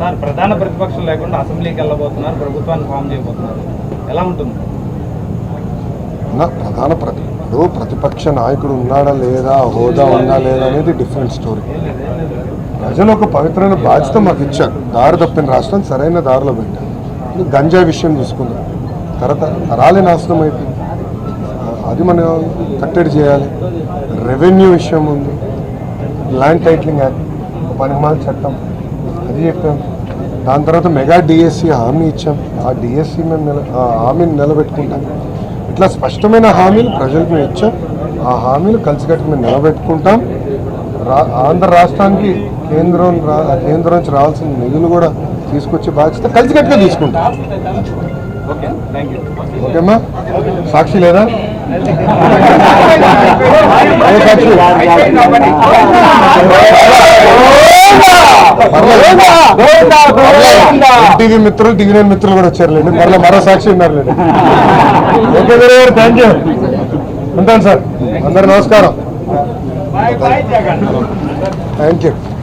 Sir ప్రధాన ప్రతిపక్షం లేకుండా అసెంబ్లీకి వెళ్ళబోతున్నారు ప్రభుత్వాన్ని ఫామ్ చేయబోతున్నారు. ఎలా ఉంటుంది? నా ప్రధాన ప్రతి ఇప్పుడు ప్రతిపక్ష నాయకుడు ఉన్నాడా లేదా హోదా ఉందా లేదా అనేది డిఫరెంట్ స్టోరీ ప్రజలు ఒక పవిత్రమైన బాధ్యత మాకు ఇచ్చారు. దారి తప్పిన రాష్ట్రం సరైన దారిలో పెట్టారు. గంజాయి గంజా విషయం తీసుకుందాం తర్వాత తరాలే నాశనం అయిపోయింది అది మనం కట్టడి చేయాలి. రెవెన్యూ విషయం ఉంది. ల్యాండ్ టైటిలింగ్ యాక్ట్ పనిమాల చట్టం. అది చెప్పాము దాని తర్వాత మెగా డిఎస్సి హామీ ఇచ్చాం. ఆ డిఎస్సి మేము నిల ఆ హామీని నిలబెట్టుకుంటాం. ఇట్లా స్పష్టమైన హామీలు ప్రజలకు మేము ఇచ్చాం. ఆ హామీలు కలిసికట్టుకు మేము నిలబెట్టుకుంటాం. రా ఆంధ్ర రాష్ట్రానికి కేంద్రం రా- కేంద్రం నుంచి రావాల్సిన నిధులు కూడా తీసుకొచ్చే బాధ్యత కలిసికట్టుగా తీసుకుంటాం. ఓకేమ్మా? సాక్షి లేదా? సాక్షి? టీవీ మిత్రులు టీవీ నైన్ మిత్రులు కూడా వచ్చారులేండి మరలా మరో సాక్షి ఉన్నారులేండి ఓకే గారు థ్యాంక్ యూ ఉంటాను సార్. అందరు నమస్కారం. Thank you